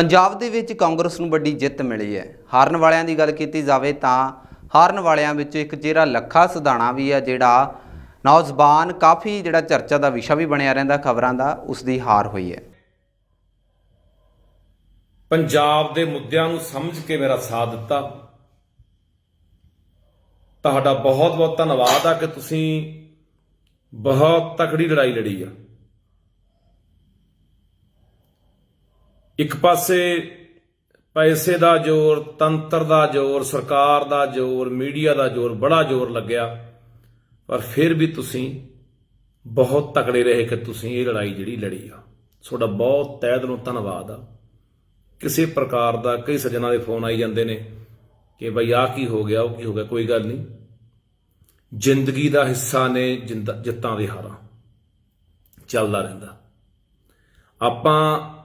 ਪੰਜਾਬ ਦੇ ਵਿੱਚ ਕਾਂਗਰਸ ਨੂੰ ਵੱਡੀ ਜਿੱਤ ਮਿਲੀ ਹੈ। ਹਾਰਨ ਵਾਲਿਆਂ ਦੀ ਗੱਲ ਕੀਤੀ ਜਾਵੇ ਤਾਂ ਹਾਰਨ ਵਾਲਿਆਂ ਵਿੱਚ ਇੱਕ ਚਿਹਰਾ ਲੱਖਾ ਸਧਾਣਾ ਵੀ ਹੈ, ਜਿਹੜਾ ਨੌਜਵਾਨ ਕਾਫੀ ਜਿਹੜਾ ਚਰਚਾ ਦਾ ਵਿਸ਼ਾ ਵੀ ਬਣਿਆ ਰਹਿੰਦਾ ਖਬਰਾਂ ਦਾ, ਉਸ ਦੀ ਹਾਰ ਹੋਈ ਹੈ। ਪੰਜਾਬ ਦੇ ਮੁੱਦਿਆਂ ਨੂੰ ਸਮਝ ਕੇ ਮੇਰਾ ਸਾਥ ਦਿੱਤਾ। ਤੁਹਾਡਾ ਬਹੁਤ ਬਹੁਤ ਧੰਨਵਾਦ ਆ ਕਿ ਤੁਸੀਂ ਬਹੁਤ ਤਕੜੀ ਲੜਾਈ ਲੜੀ ਆ। ਇੱਕ ਪਾਸੇ ਪੈਸੇ ਦਾ ਜ਼ੋਰ, ਤੰਤਰ ਦਾ ਜ਼ੋਰ, ਸਰਕਾਰ ਦਾ ਜ਼ੋਰ, ਮੀਡੀਆ ਦਾ ਜ਼ੋਰ, ਬੜਾ ਜ਼ੋਰ ਲੱਗਿਆ। ਪਰ ਫਿਰ ਵੀ ਤੁਸੀਂ ਬਹੁਤ ਤਕੜੇ ਰਹੇ ਕਿ ਤੁਸੀਂ ਇਹ ਲੜਾਈ ਜਿਹੜੀ ਲੜੀ ਆ। ਤੁਹਾਡਾ ਬਹੁਤ ਤਹਿ ਦਿਲੋਂ ਧੰਨਵਾਦ ਆ। ਕਿਸੇ ਪ੍ਰਕਾਰ ਦਾ, ਕਈ ਸੱਜਣਾ ਦੇ ਫੋਨ ਆਈ ਜਾਂਦੇ ਨੇ ਕਿ ਬਈ ਆਹ ਕੀ ਹੋ ਗਿਆ, ਉਹ ਕੀ ਹੋ ਗਿਆ, ਕੋਈ ਗੱਲ ਨਹੀਂ। ਜ਼ਿੰਦਗੀ ਦਾ ਹਿੱਸਾ ਨੇ ਜਿੰਦ- ਜਿੱਤਾਂ ਦੇ ਹਾਰਾਂ। ਚੱਲਦਾ ਰਹਿੰਦਾ। ਆਪਾਂ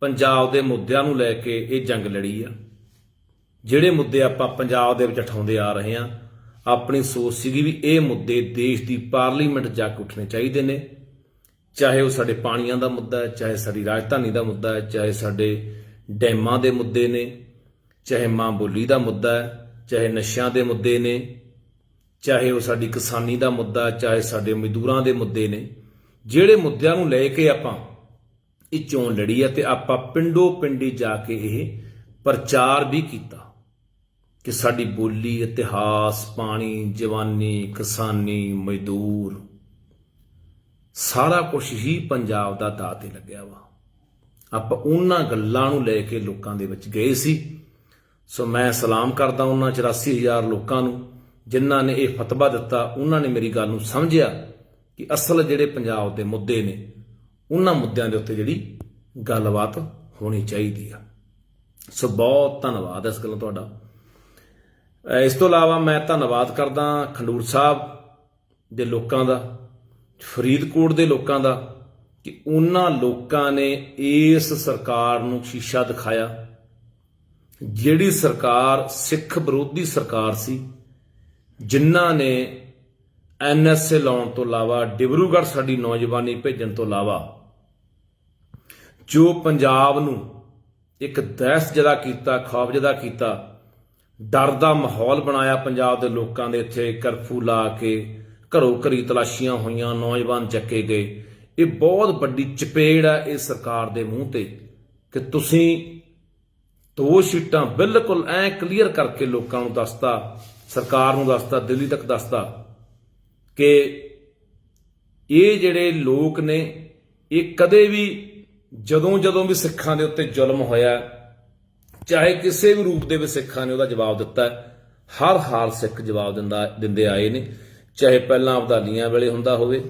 ਪੰਜਾਬ ਦੇ ਮੁੱਦਿਆਂ ਨੂੰ ਲੈ ਕੇ ਇਹ ਜੰਗ ਲੜੀ ਆ। ਜਿਹੜੇ ਮੁੱਦੇ ਆਪਾਂ ਪੰਜਾਬ ਦੇ ਵਿੱਚ ਉਠਾਉਂਦੇ ਆ ਰਹੇ ਆ, ਆਪਣੀ ਸੋਚ ਸੀਗੀ ਵੀ ਇਹ ਮੁੱਦੇ ਦੇਸ਼ ਦੀ ਪਾਰਲੀਮੈਂਟ ਜਾ ਕੇ ਉੱਠਣੇ ਚਾਹੀਦੇ ਨੇ। ਚਾਹੇ ਉਹ ਸਾਡੇ ਪਾਣੀਆਂ ਦਾ ਮੁੱਦਾ ਹੈ, ਚਾਹੇ ਸਾਡੀ ਰਾਜਧਾਨੀ ਦਾ ਮੁੱਦਾ ਹੈ, ਚਾਹੇ ਸਾਡੇ ਡੈਮਾਂ ਦੇ ਮੁੱਦੇ ਨੇ, ਚਾਹੇ ਮਾਂ ਬੋਲੀ ਦਾ ਮੁੱਦਾ ਹੈ, ਚਾਹੇ ਨਸ਼ਿਆਂ ਦੇ ਮੁੱਦੇ ਨੇ, ਚਾਹੇ ਉਹ ਸਾਡੀ ਕਿਸਾਨੀ ਦਾ ਮੁੱਦਾ ਚਾਹੇ ਸਾਡੇ ਮਜ਼ਦੂਰਾਂ ਦੇ ਮੁੱਦੇ ਨੇ। ਜਿਹੜੇ ਮੁੱਦਿਆਂ ਨੂੰ ਲੈ ਕੇ ਆਪਾਂ ਇਹ ਚੋਣ ਲੜੀ ਹੈ ਤੇ ਆਪਾਂ ਪਿੰਡੋ ਪਿੰਡੀ ਜਾ ਕੇ ਇਹ ਪ੍ਰਚਾਰ ਵੀ ਕੀਤਾ ਕਿ ਸਾਡੀ ਬੋਲੀ, ਇਤਿਹਾਸ, ਪਾਣੀ, ਜਵਾਨੀ, ਕਿਸਾਨੀ, ਮਜ਼ਦੂਰ, ਸਾਰਾ ਕੁਝ ਹੀ ਪੰਜਾਬ ਦਾ ਦਾਅ ਤੇ ਲੱਗਿਆ ਵਾ। ਆਪਾਂ ਉਹਨਾਂ ਗੱਲਾਂ ਨੂੰ ਲੈ ਕੇ ਲੋਕਾਂ ਦੇ ਵਿੱਚ ਗਏ ਸੀ। ਸੋ ਮੈਂ ਸਲਾਮ ਕਰਦਾ ਉਹਨਾਂ 84000 ਲੋਕਾਂ ਨੂੰ, ਜਿਨ੍ਹਾਂ ਨੇ ਇਹ ਫਤਵਾ ਦਿੱਤਾ, ਉਹਨਾਂ ਨੇ ਮੇਰੀ ਗੱਲ ਨੂੰ ਸਮਝਿਆ ਕਿ ਅਸਲ ਜਿਹੜੇ ਪੰਜਾਬ ਦੇ ਮੁੱਦੇ ਨੇ ਉਹਨਾਂ ਮੁੱਦਿਆਂ ਦੇ ਉੱਤੇ ਜਿਹੜੀ ਗੱਲਬਾਤ ਹੋਣੀ ਚਾਹੀਦੀ ਆ। ਸੋ ਬਹੁਤ ਧੰਨਵਾਦ ਇਸ ਗੱਲੋਂ ਤੁਹਾਡਾ। ਇਸ ਤੋਂ ਇਲਾਵਾ ਮੈਂ ਧੰਨਵਾਦ ਕਰਦਾ ਖੰਡੂਰ ਸਾਹਿਬ ਦੇ ਲੋਕਾਂ ਦਾ, ਫਰੀਦਕੋਟ ਦੇ ਲੋਕਾਂ ਦਾ, ਕਿ ਉਹਨਾਂ ਲੋਕਾਂ ਨੇ ਇਸ ਸਰਕਾਰ ਨੂੰ ਸ਼ੀਸ਼ਾ ਦਿਖਾਇਆ। ਜਿਹੜੀ ਸਰਕਾਰ, ਸਿੱਖ ਵਿਰੋਧੀ ਸਰਕਾਰ ਸੀ, ਜਿਨ੍ਹਾਂ ਨੇ ਐਨਐਸਏ ਲਾਉਣ ਤੋਂ ਇਲਾਵਾ ਡਿਬਰੂਗੜ੍ਹ ਸਾਡੀ ਨੌਜਵਾਨੀ ਭੇਜਣ ਤੋਂ ਇਲਾਵਾ ਜੋ ਪੰਜਾਬ ਨੂੰ ਇੱਕ ਦਹਿਸ਼ਤ ਜਦਾ ਕੀਤਾ, ਖੌਫ ਜਦਾ ਕੀਤਾ, ਡਰ ਦਾ ਮਾਹੌਲ ਬਣਾਇਆ ਪੰਜਾਬ ਦੇ ਲੋਕਾਂ ਦੇ ਇੱਥੇ, ਕਰਫਿਊ ਲਾ ਕੇ ਘਰੋ ਘਰੀ ਤਲਾਸ਼ੀਆਂ ਹੋਈਆਂ, ਨੌਜਵਾਨ ਚੱਕੇ ਗਏ। ਇਹ ਬਹੁਤ ਵੱਡੀ ਚਪੇੜ ਹੈ ਇਸ ਸਰਕਾਰ ਦੇ ਮੂੰਹ ਤੇ ਕਿ ਤੁਸੀਂ ਦੋ ਸ਼ੀਟਾਂ ਬਿਲਕੁਲ ਐ ਕਲੀਅਰ ਕਰਕੇ ਲੋਕਾਂ ਨੂੰ ਦੱਸਤਾ, ਸਰਕਾਰ ਨੂੰ ਦੱਸਤਾ, ਦਿੱਲੀ ਤੱਕ ਦੱਸਤਾ ਕਿ ਇਹ ਜਿਹੜੇ ਲੋਕ ਨੇ, ਇਹ ਕਦੇ ਵੀ ਜਦੋਂ ਜਦੋਂ ਵੀ ਸਿੱਖਾਂ ਦੇ ਉੱਤੇ ਜ਼ੁਲਮ ਹੋਇਆ, ਚਾਹੇ ਕਿਸੇ ਵੀ ਰੂਪ ਦੇ ਵਿੱਚ ਸਿੱਖਾਂ ਨੇ ਉਹਦਾ ਜਵਾਬ ਦਿੱਤਾ, ਹਰ ਹਾਲ ਸਿੱਖ ਜਵਾਬ ਦਿੰਦਾ, ਦਿੰਦੇ ਆਏ ਨੇ। ਚਾਹੇ ਪਹਿਲਾਂ ਅਬਦਾਲੀਆਂ ਵੇਲੇ ਹੁੰਦਾ ਹੋਵੇ,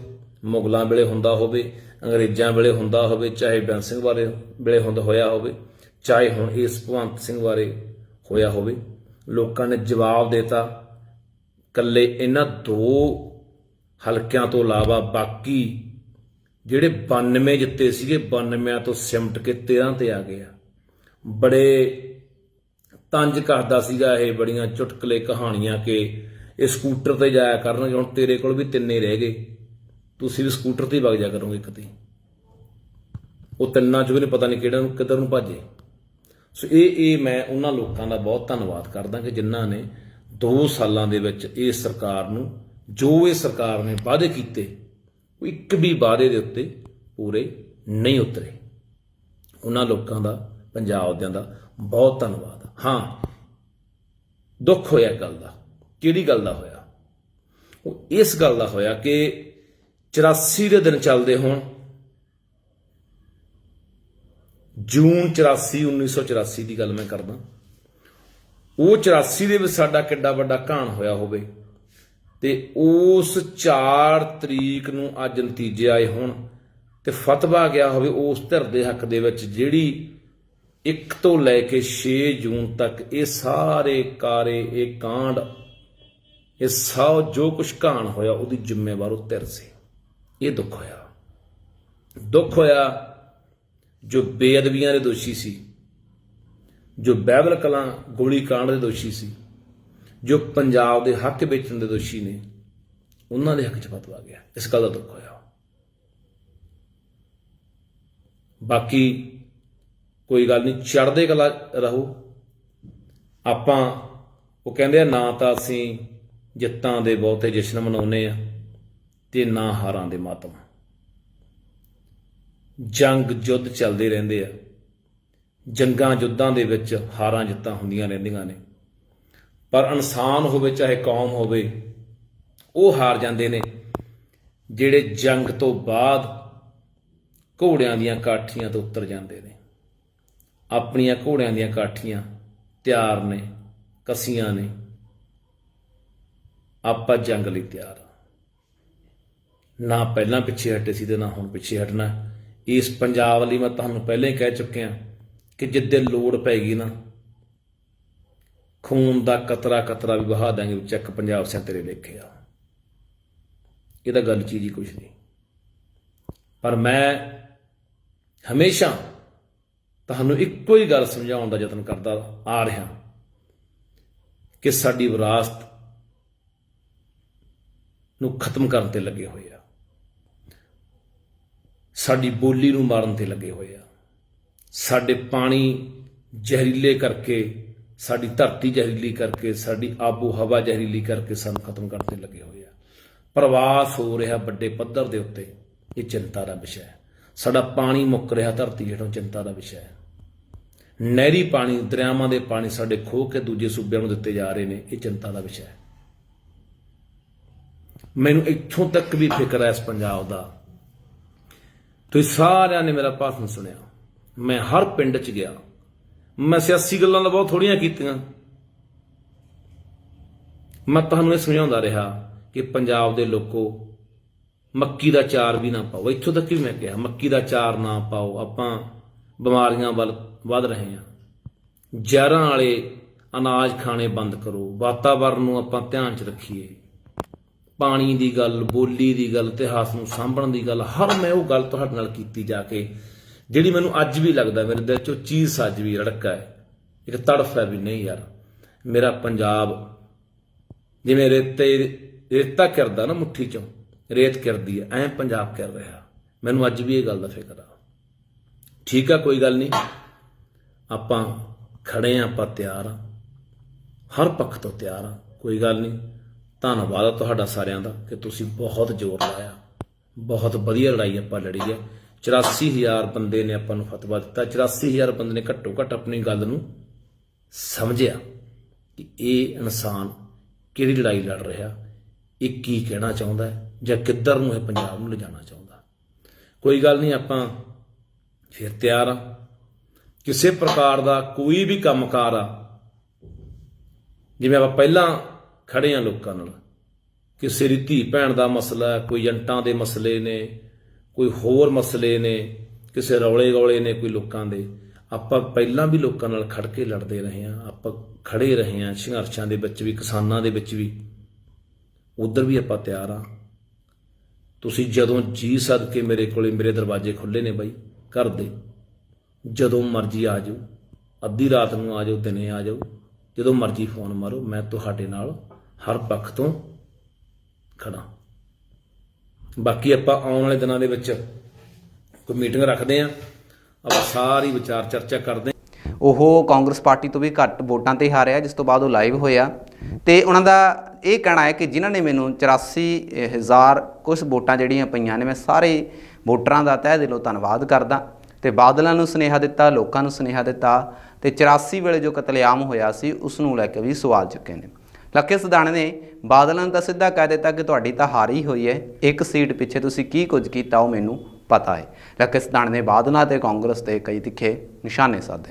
ਮੁਗਲਾਂ ਵੇਲੇ ਹੁੰਦਾ ਹੋਵੇ, ਅੰਗਰੇਜ਼ਾਂ ਵੇਲੇ ਹੁੰਦਾ ਹੋਵੇ, ਚਾਹੇ ਬੈਂਸ ਸਿੰਘ ਬਾਰੇ ਵੇਲੇ ਹੁੰਦਾ ਹੋਇਆ ਹੋਵੇ, ਚਾਹੇ ਹੁਣ ਇਸ ਭਗਵੰਤ ਸਿੰਘ ਬਾਰੇ ਹੋਇਆ ਹੋਵੇ, ਲੋਕਾਂ ਨੇ ਜਵਾਬ ਦਿੱਤਾ ਕੱਲੇ ਇਹਨਾਂ ਦੋ ਹਲਕਿਆਂ ਤੋਂ ਇਲਾਵਾ ਬਾਕੀ ਜਿਹੜੇ 92 ਜਿੱਤੇ ਸੀਗੇ 92 ਤੋਂ ਸਿਮਟ ਕੇ 13 ਤੇ ਆ ਗਏ ਆ। ਬੜੇ ਤੰਜ ਕਰਦਾ ਸੀਗਾ ਇਹ ਬੜੀਆਂ ਚੁਟਕਲੇ ਕਹਾਣੀਆਂ ਕਿ ਇਹ ਸਕੂਟਰ ਤੇ ਜਾਇਆ ਕਰਨਗੇ, ਹੁਣ ਤੇਰੇ ਕੋਲ ਵੀ ਤਿੰਨੇ ਰਹਿ ਗਏ। ਤੁਸੀਂ ਵੀ ਸਕੂਟਰ ਤੇ ਹੀ ਵਗ ਜਾ ਕਰੋਗੇ ਕਦੇ ਉਹ ਤਿੰਨਾਂ ਚੋਂ ਵੀ ਪਤਾ ਨਹੀਂ ਕਿਹੜਾ ਨੂੰ, ਕਿੱਧਰ ਨੂੰ ਭਾਜੇ। ਸੋ ਇਹ ਇਹ ਮੈਂ ਉਹਨਾਂ ਲੋਕਾਂ ਦਾ ਬਹੁਤ ਧੰਨਵਾਦ ਕਰਦਾ ਕਿ ਜਿਨ੍ਹਾਂ ਨੇ 2 ਸਾਲਾਂ ਦੇ ਵਿੱਚ ਇਹ ਸਰਕਾਰ ਨੂੰ, ਜੋ ਇਹ ਸਰਕਾਰ ਨੇ ਵਾਅਦੇ ਕੀਤੇ ਉਹ ਇੱਕ ਵੀ ਵਾਅਦੇ ਦੇ ਉੱਤੇ ਪੂਰੇ ਨਹੀਂ ਉਤਰੇ। ਉਹਨਾਂ ਲੋਕਾਂ ਦਾ, ਪੰਜਾਬ ਦਿਆਂ ਦਾ ਬਹੁਤ ਧੰਨਵਾਦ। ਹਾਂ, ਦੁੱਖ ਹੋਇਆ ਗੱਲ ਦਾ। ਕਿਹੜੀ ਗੱਲ ਦਾ ਹੋਇਆ? ਉਹ ਇਸ ਗੱਲ ਦਾ ਹੋਇਆ ਕਿ 84 ਦੇ ਦਿਨ ਚੱਲਦੇ ਹੋਣ, ਜੂਨ 84 1984 ਦੀ ਗੱਲ ਮੈਂ ਕਰਦਾ। ਉਹ 84 ਦੇ ਵਿੱਚ ਸਾਡਾ ਕਿੱਡਾ ਵੱਡਾ ਘਾਣ ਹੋਇਆ ਹੋਵੇ ਤੇ ਉਸ 4 ਤਰੀਕ ਨੂੰ ਅੱਜ ਨਤੀਜੇ ਆਏ ਹੋਣ ਤੇ ਫਤਵਾ ਗਿਆ ਹੋਵੇ ਉਸ ਧਿਰ ਦੇ ਹੱਕ ਦੇ ਵਿੱਚ ਜਿਹੜੀ 1 ਤੋਂ ਲੈ ਕੇ 6 ਜੂਨ ਤੱਕ ਇਹ ਸਾਰੇ ਕਾਰੇ, ਇਹ ਕਾਂਡ, ਇਹ ਸਭ ਜੋ ਕੁਝ ਘਾਣ ਹੋਇਆ ਉਹਦੀ ਜ਼ਿੰਮੇਵਾਰ ਉਹ ਧਿਰ ਸੀ। ਇਹ ਦੁੱਖ ਹੋਇਆ। ਦੁੱਖ ਹੋਇਆ ਜੋ ਬੇਅਦਬੀਆਂ ਦੇ ਦੋਸ਼ੀ ਸੀ, ਜੋ ਬਾਈਬਲ ਕਲਾਂ ਗੋਲੀ ਕਾਂਡ ਦੇ ਦੋਸ਼ੀ ਸੀ ਜੋ ਪੰਜਾਬ ਦੇ ਹੱਕ ਵੇਚਣ ਦੇ ਦੋਸ਼ੀ ਨੇ, ਉਹਨਾਂ ਦੇ ਹੱਕ 'ਚ ਫਤਵਾ ਗਿਆ। ਇਸ ਗੱਲ ਦਾ ਦੁੱਖ ਹੋਇਆ। ਬਾਕੀ ਕੋਈ ਗੱਲ ਨਹੀਂ, ਚੜ੍ਹਦੇ ਕਲਾ ਰਹੋ। ਆਪਾਂ, ਉਹ ਕਹਿੰਦੇ ਆ, ਨਾ ਤਾਂ ਅਸੀਂ ਜਿੱਤਾਂ ਦੇ ਬਹੁਤੇ ਜਸ਼ਨ ਮਨਾਉਨੇ ਆ ਤੇ ਨਾ ਹਾਰਾਂ ਦੇ ਮਾਤਮ। ਜੰਗ ਜੁੱਧ ਚੱਲਦੇ ਰਹਿੰਦੇ ਆ। ਜੰਗਾਂ ਜੁੱਧਾਂ ਦੇ ਵਿੱਚ ਹਾਰਾਂ ਜਿੱਤਾਂ ਹੁੰਦੀਆਂ ਰਹਿੰਦੀਆਂ ਨੇ। ਪਰ ਇਨਸਾਨ ਹੋਵੇ, ਚਾਹੇ ਕੌਮ ਹੋਵੇ, ਉਹ ਹਾਰ ਜਾਂਦੇ ਨੇ, ਜਿਹੜੇ ਜੰਗ ਤੋਂ ਬਾਅਦ ਘੋੜਿਆਂ ਦੀਆਂ ਕਾਠੀਆਂ ਤੋਂ ਉਤਰ ਜਾਂਦੇ ਨੇ। ਆਪਣੀਆਂ ਘੋੜਿਆਂ ਦੀਆਂ ਕਾਠੀਆਂ ਤਿਆਰ ਨੇ, ਕਸੀਆਂ ਨੇ। ਆਪਾਂ ਜੰਗ ਲਈ ਤਿਆਰ ਨਾ ਪਹਿਲਾਂ ਪਿੱਛੇ ਹਟੇ ਸੀ ਤੇ ਨਾ ਹੁਣ ਪਿੱਛੇ ਹਟਣਾ। ਇਸ ਪੰਜਾਬ ਲਈ ਮੈਂ ਤੁਹਾਨੂੰ ਪਹਿਲਾਂ ਹੀ ਕਹਿ ਚੁੱਕਿਆ ਕਿ ਜਿੱਦੇ ਲੋੜ ਪੈਗੀ ਨਾ ਖੂਨ ਦਾ ਕਤਰਾ ਕਤਰਾ ਵੀ ਵਹਾ ਦਾਂਗੇ ਚੱਕ ਪੰਜਾਬ ਸਿਆ ਤੇਰੇ ਲੇਖੇ ਇਹ ਤਾਂ ਗੱਲ ਚੀਜ਼ ਹੀ ਕੁਛ ਨਹੀਂ। ਪਰ ਮੈਂ ਹਮੇਸ਼ਾ ਤੁਹਾਨੂੰ ਇੱਕੋ ਹੀ ਗੱਲ ਸਮਝਾਉਣ ਦਾ ਯਤਨ ਕਰਦਾ ਆ ਰਿਹਾ ਕਿ ਸਾਡੀ ਵਿਰਾਸਤ ਨੂੰ ਖਤਮ ਕਰਨ ਤੇ ਲੱਗੇ ਹੋਏ ਆ। ਸਾਡੀ ਬੋਲੀ ਨੂੰ ਮਾਰਨ ਤੇ ਲੱਗੇ ਹੋਏ ਆ। ਸਾਡੇ ਪਾਣੀ ਜ਼ਹਿਰੀਲੇ ਕਰਕੇ ਸਾਡੀ ਧਰਤੀ ਜ਼ਹਿਰੀਲੀ ਕਰਕੇ, ਸਾਡੀ ਆਬੋ ਹਵਾ ਜ਼ਹਿਰੀਲੀ ਕਰਕੇ ਸਾਨੂੰ ਖਤਮ ਕਰਨ ਦੇ ਲੱਗੇ ਹੋਏ ਆ। ਪ੍ਰਵਾਸ ਹੋ ਰਿਹਾ ਵੱਡੇ ਪੱਧਰ ਦੇ ਉੱਤੇ, ਇਹ ਚਿੰਤਾ ਦਾ ਵਿਸ਼ਾ ਹੈ। ਸਾਡਾ ਪਾਣੀ ਮੁੱਕ ਰਿਹਾ ਧਰਤੀ ਹੇਠੋਂ, ਚਿੰਤਾ ਦਾ ਵਿਸ਼ਾ ਹੈ। ਨਹਿਰੀ ਪਾਣੀ, ਦਰਿਆਵਾਂ ਦੇ ਪਾਣੀ ਸਾਡੇ ਖੋਹ ਕੇ ਦੂਜੇ ਸੂਬਿਆਂ ਨੂੰ ਦਿੱਤੇ ਜਾ ਰਹੇ ਨੇ, ਇਹ ਚਿੰਤਾ ਦਾ ਵਿਸ਼ਾ ਹੈ। ਮੈਨੂੰ ਇੱਥੋਂ ਤੱਕ ਵੀ ਫਿਕਰ ਹੈ ਇਸ ਪੰਜਾਬ ਦਾ। ਤੁਸੀਂ ਸਾਰਿਆਂ ਨੇ ਮੇਰਾ ਭਾਸ਼ਣ ਸੁਣਿਆ। ਮੈਂ ਹਰ ਪਿੰਡ 'ਚ ਗਿਆ। ਮੈਂ ਸਿਆਸੀ ਗੱਲਾਂ ਤਾਂ ਬਹੁਤ ਥੋੜੀਆਂ ਕੀਤੀਆਂ। ਮੈਂ ਤੁਹਾਨੂੰ ਇਹ ਸਮਝਾਉਂਦਾ ਰਿਹਾ ਕਿ ਪੰਜਾਬ ਦੇ ਲੋਕੋ, ਮੱਕੀ ਦਾ ਚਾਰ ਵੀ ਨਾ ਪਾਓ। ਇੱਥੋਂ ਤੱਕ ਵੀ ਮੈਂ ਕਿਹਾ, ਮੱਕੀ ਦਾ ਚਾਰ ਨਾ ਪਾਓ। ਆਪਾਂ ਬਿਮਾਰੀਆਂ ਵੱਲ ਵੱਧ ਰਹੇ ਹਾਂ। ਜ਼ਹਿਰਾਂ ਵਾਲੇ ਅਨਾਜ ਖਾਣੇ ਬੰਦ ਕਰੋ। ਵਾਤਾਵਰਨ ਨੂੰ ਆਪਾਂ ਧਿਆਨ 'ਚ ਰੱਖੀਏ। ਪਾਣੀ ਦੀ ਗੱਲ, ਬੋਲੀ ਦੀ ਗੱਲ, ਇਤਿਹਾਸ ਨੂੰ ਸਾਂਭਣ ਦੀ ਗੱਲ, ਹਰ ਮੈਂ ਉਹ ਗੱਲ ਤੁਹਾਡੇ ਨਾਲ ਕੀਤੀ ਜਾ ਕੇ ਜਿਹੜੀ ਮੈਨੂੰ ਅੱਜ ਵੀ ਲੱਗਦਾ ਮੇਰੇ ਦਿਲ 'ਚੋਂ ਚੀਜ਼ ਅੱਜ ਵੀ ਰੜਕਾ ਹੈ, ਇੱਕ ਤੜਫ ਹੈ ਵੀ ਨਹੀਂ ਯਾਰ। ਮੇਰਾ ਪੰਜਾਬ ਜਿਵੇਂ ਰੇਤੇ, ਰੇਤਾ ਕਰਦਾ ਨਾ ਮੁੱਠੀ 'ਚੋਂ, ਰੇਤ ਕਰਦੀ ਹੈ, ਐਂ ਪੰਜਾਬ ਕਰ ਰਿਹਾ। ਮੈਨੂੰ ਅੱਜ ਵੀ ਇਹ ਗੱਲ ਦਾ ਫਿਕਰ ਆ। ਠੀਕ ਆ, ਕੋਈ ਗੱਲ ਨਹੀਂ। ਆਪਾਂ ਖੜੇ ਆ, ਆਪਾਂ ਤਿਆਰ ਆ। ਹਰ ਪੱਖ ਤੋਂ ਤਿਆਰ ਆ, ਕੋਈ ਗੱਲ ਨਹੀਂ। ਧੰਨਵਾਦ ਆ ਤੁਹਾਡਾ ਸਾਰਿਆਂ ਦਾ ਕਿ ਤੁਸੀਂ ਬਹੁਤ ਜ਼ੋਰ ਲਾਇਆ। ਬਹੁਤ ਵਧੀਆ ਲੜਾਈ ਆਪਾਂ ਲੜੀ ਹੈ। 84000 ਬੰਦੇ ਨੇ ਆਪਾਂ ਨੂੰ ਫਤਵਾ ਦਿੱਤਾ। 84000 ਬੰਦੇ ਨੇ ਘੱਟੋ ਘੱਟ ਆਪਣੀ ਗੱਲ ਨੂੰ ਸਮਝਿਆ ਕਿ ਇਹ ਇਨਸਾਨ ਕਿਹੜੀ ਲੜਾਈ ਲੜ ਰਿਹਾ, ਇਹ ਕੀ ਕਹਿਣਾ ਚਾਹੁੰਦਾ ਹੈ ਜਾਂ ਕਿੱਧਰ ਨੂੰ ਇਹ ਪੰਜਾਬ ਨੂੰ ਲਿਜਾਣਾ ਚਾਹੁੰਦਾ। ਕੋਈ ਗੱਲ ਨਹੀਂ, ਆਪਾਂ ਫਿਰ ਤਿਆਰ ਆ ਕਿਸੇ ਪ੍ਰਕਾਰ ਦਾ ਕੋਈ ਵੀ ਕੰਮਕਾਰ ਆ, ਜਿਵੇਂ ਆਪਾਂ ਪਹਿਲਾਂ ਖੜੇ ਆ ਲੋਕਾਂ ਨਾਲ, ਕਿਸੇ ਦੀ ਧੀ ਭੈਣ ਦਾ ਮਸਲਾ ਕੋਈ ਏਜੰਟਾਂ ਦੇ ਮਸਲੇ ਨੇ ਕੋਈ ਹੋਰ ਮਸਲੇ ਨੇ, ਕਿਸੇ ਰੌਲੇ ਗੌਲੇ ਨੇ ਕੋਈ ਲੋਕਾਂ ਦੇ, ਆਪਾਂ ਪਹਿਲਾਂ ਵੀ ਲੋਕਾਂ ਨਾਲ ਖੜ ਕੇ ਲੜਦੇ ਰਹੇ ਆ ਆਪਾਂ ਖੜੇ ਰਹੇ ਆ ਸੰਘਰਸ਼ਾਂ ਦੇ ਵਿੱਚ ਵੀ, ਕਿਸਾਨਾਂ ਦੇ ਵਿੱਚ ਵੀ। ਉਧਰ ਵੀ ਆਪਾਂ ਤਿਆਰ ਆ ਤੁਸੀਂ ਜਦੋਂ ਜੀ ਸਦਕੇ ਮੇਰੇ ਕੋਲੇ ਮੇਰੇ ਦਰਵਾਜ਼ੇ ਖੁੱਲੇ ਨੇ ਬਾਈ, ਘਰ ਦੇ। ਜਦੋਂ ਮਰਜ਼ੀ ਆ ਜਾਓ, ਅੱਧੀ ਰਾਤ ਨੂੰ ਆ ਜਾਓ, ਦਿਨੇ ਆ ਜਾਓ, ਜਦੋਂ ਮਰਜ਼ੀ ਫੋਨ ਮਾਰੋ, ਮੈਂ ਤੁਹਾਡੇ ਨਾਲ ਹਰ ਪੱਖ ਤੋਂ ਖੜਾ ਬਾਕੀ ਆਪਾਂ ਆਉਣ ਵਾਲੇ ਦਿਨਾਂ ਦੇ ਵਿੱਚ ਕੋਈ ਮੀਟਿੰਗ ਰੱਖਦੇ ਆਂ ਆਪਾਂ ਸਾਰੀ ਵਿਚਾਰ ਚਰਚਾ ਕਰਦੇ ਉਹ ਕਾਂਗਰਸ ਪਾਰਟੀ ਤੋਂ ਵੀ ਘੱਟ ਵੋਟਾਂ ਤੇ ਹਾਰਿਆ, ਜਿਸ ਤੋਂ ਬਾਅਦ ਉਹ ਲਾਈਵ ਹੋਇਆ। ਤੇ ਉਹਨਾਂ ਦਾ ਇਹ ਕਹਿਣਾ ਹੈ ਕਿ ਜਿਨ੍ਹਾਂ ਨੇ ਮੈਨੂੰ 84000 ਕੁਝ ਵੋਟਾਂ ਜਿਹੜੀਆਂ ਪਈਆਂ ਨੇ, ਮੈਂ ਸਾਰੇ ਵੋਟਰਾਂ ਦਾ ਤਹਿ ਦਿਲੋਂ ਧੰਨਵਾਦ ਕਰਦਾ। ਤੇ ਬਾਦਲਾਂ ਨੂੰ ਸੁਨੇਹਾ ਦਿੱਤਾ, ਲੋਕਾਂ ਨੂੰ ਸੁਨੇਹਾ ਦਿੱਤਾ। ਤੇ 84 ਵੇਲੇ ਜੋ ਕਤਲੇਆਮ ਹੋਇਆ ਸੀ, ਉਸ ਨੂੰ ਲੈ ਕੇ ਵੀ ਸਵਾਲ ਚੁੱਕੇ ਨੇ। ਲੱਖੇ ਸਦਾਣੇ ਨੇ ਬਾਦਲਾਂ ਨੂੰ ਤਾਂ ਸਿੱਧਾ ਕਹਿ ਦਿੱਤਾ ਕਿ ਤੁਹਾਡੀ ਤਾਂ ਹਾਰ ਹੀ ਹੋਈ ਹੈ। ਇੱਕ ਸੀਟ ਪਿੱਛੇ ਤੁਸੀਂ ਕੀ ਕੁਝ ਕੀਤਾ ਉਹ ਮੈਨੂੰ ਪਤਾ ਹੈ। ਲੱਖੇ ਸਦਾਣੇ ਨੇ ਬਾਦਲਾਂ ਤੇ ਕਾਂਗਰਸ ਤੇ ਕਈ ਤਿੱਖੇ ਨਿਸ਼ਾਨੇ ਸਾਧੇ ਨੇ।